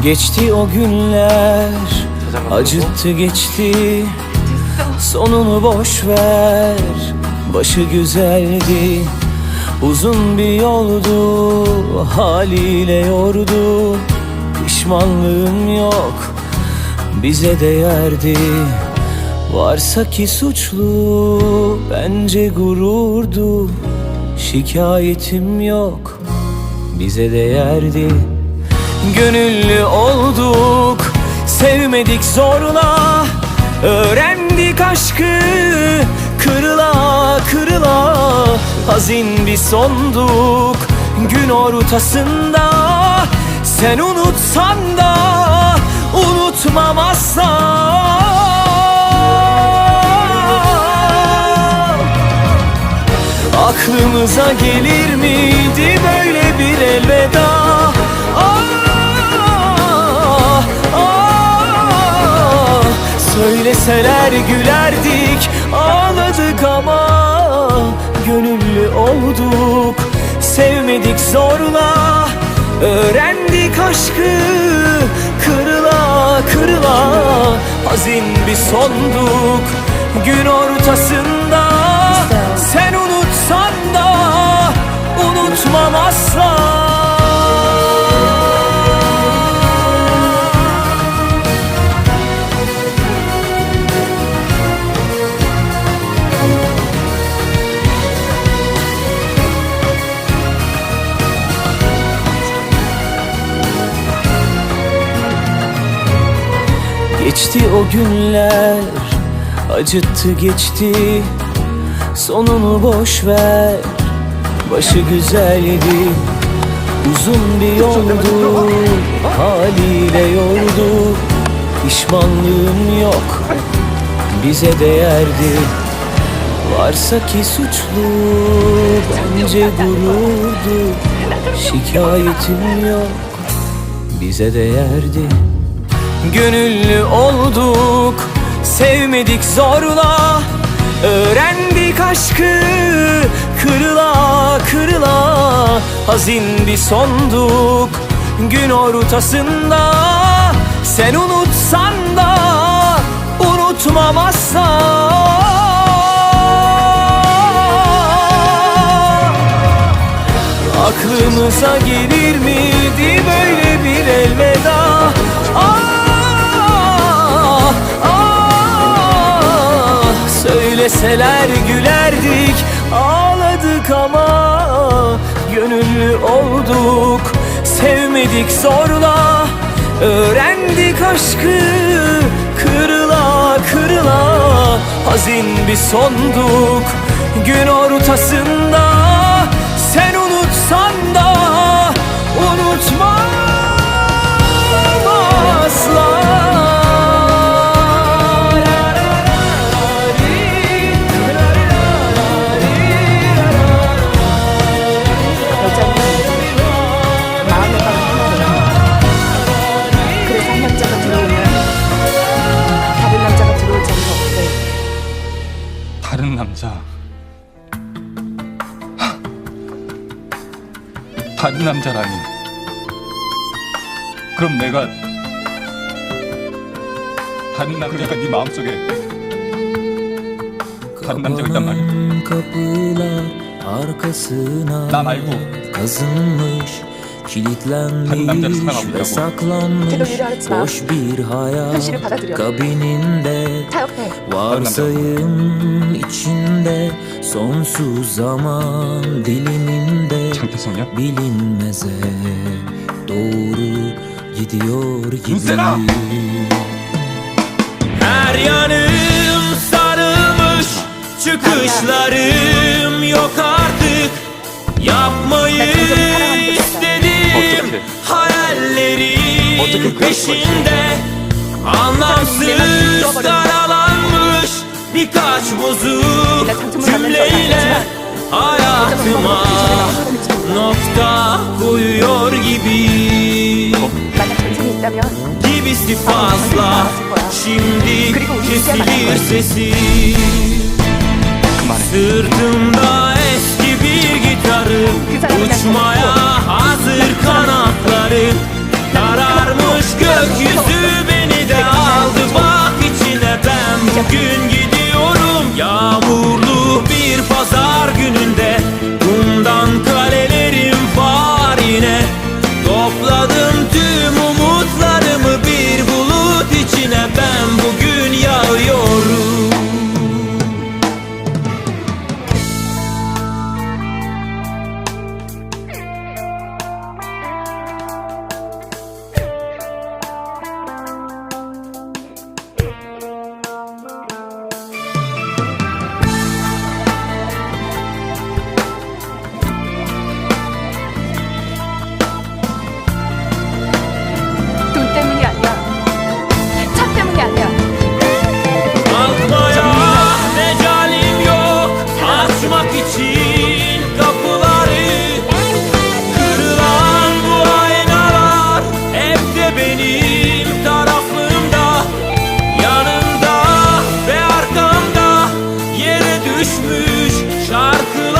Geçti o günler Acıttı geçti. Sonunu boş ver Başı güzeldi. Uzun bir yoldu Haliyle yordu. Pişmanlığım yok Bize değerdi. Varsa ki suçlu Bence gururdu. Şikayetim yok Bize değerdi Gönüllü olduk. Sevmedik zorla Öğrendik aşkı. Kırıla kırıla Hazin bir sonduk. Gün ortasında Sen unutsan da Unutmam asla Aklımıza gelir miydi Söyleseler gülerdik ağladık ama Gönüllü olduk. Sevmedik zorla Öğrendik aşkı kırıla kırıla Hazin bir sonduk. Gün ortasında Sen unutsan da unutmam Geçti o günler Acıttı geçti. Sonunu boş ver Başı güzeldi. Uzun bir yoldu Haliyle yordu Pişmanlığım yok Bize değerdi. Varsa ki suçlu Bence gururdu. Şikayetim yok Bize değerdi Gönüllü olduk Sevmedik zorla. Öğrendik aşkı Kırıla kırıla. Hazin bir sonduk Gün ortasında. Sen unutsan da Unutmam asla Aklımıza gelir miydi Söyleseler gülerdik ağladık ama Gönüllü olduk. Sevmedik zorla Öğrendik aşkı kırıla kırıla. Hazin bir sonduk gün ortasında 다른 남자. 다른 남자라니. 그럼 내가 다른 남자가 네 마음속에 다른 남자가 있단 말이야. 나 말고 다른 남자를 사랑하고 있다고. bir hayat 현실을 받아들여. Varsayım içinde sonsuz zaman diliminde bilinmeze doğru gidiyor gibi. Her yanım sarılmış çıkışlarım yok artık. Yapmayı istedim hayallerin peşinde. anlamsız karar birkaç bozuk cümleyle hayatıma nokta koyuyor gibi. Gibisi fazla şimdi kesilir sesi. Sırtımda eski bir gitarı Uçmaya hazır kanatları. Kararmış gökyüzü beni de aldı Bak içine ben bugün gidiyorum bir pazar. Düşmüş şarkılarım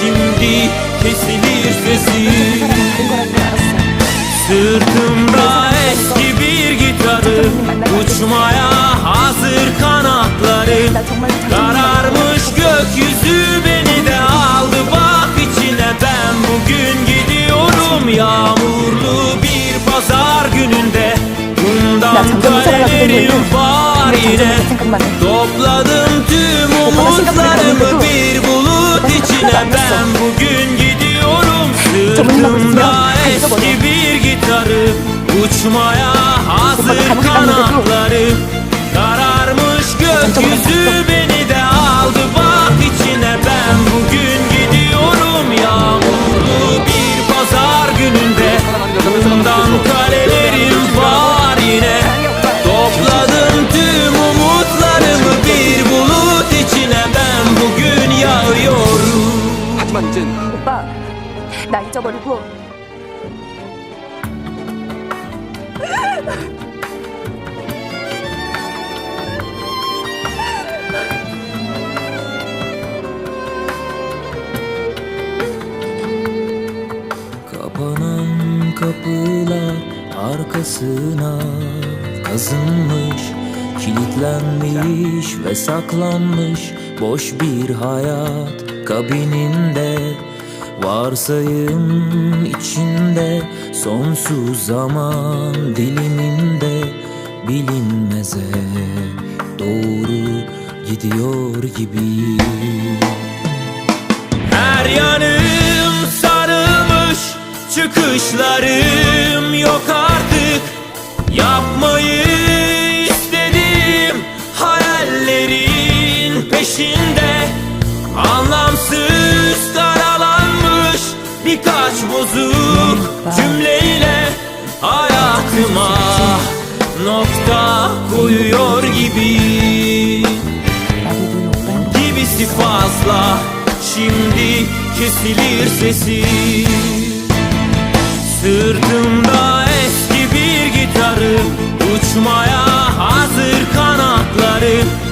Şimdi kesilir sesim Sırtımda eski bir gitarı Uçmaya hazır kanatları. Kararmış gökyüzü beni de aldı. Bak içine ben bugün gidiyorum Yağmurlu bir pazar gününde. Bundan kölelerim var yine Topladım tüm umutlarımı bir bulut içine Ben bugün gidiyorum. Sırtımda eski bir gitarı Uçmaya hazır kanatları Kararmış gökyüzü 하지만 이젠 오빠 나 잊어버리고 Kapanan kapılar arkasına kazınmış Kilitlenmiş ve saklanmış boş bir hayat kabininde Varsayım içinde sonsuz zaman diliminde Bilinmeze doğru gidiyor gibi Her yanım sarılmış Çıkışlarım yok artık. Yapmayı istediğim Hayallerin peşinde. Anlamsız fazla. Şimdi kesilir sesi. Sırtımda eski bir gitarı Uçmaya hazır kanatları.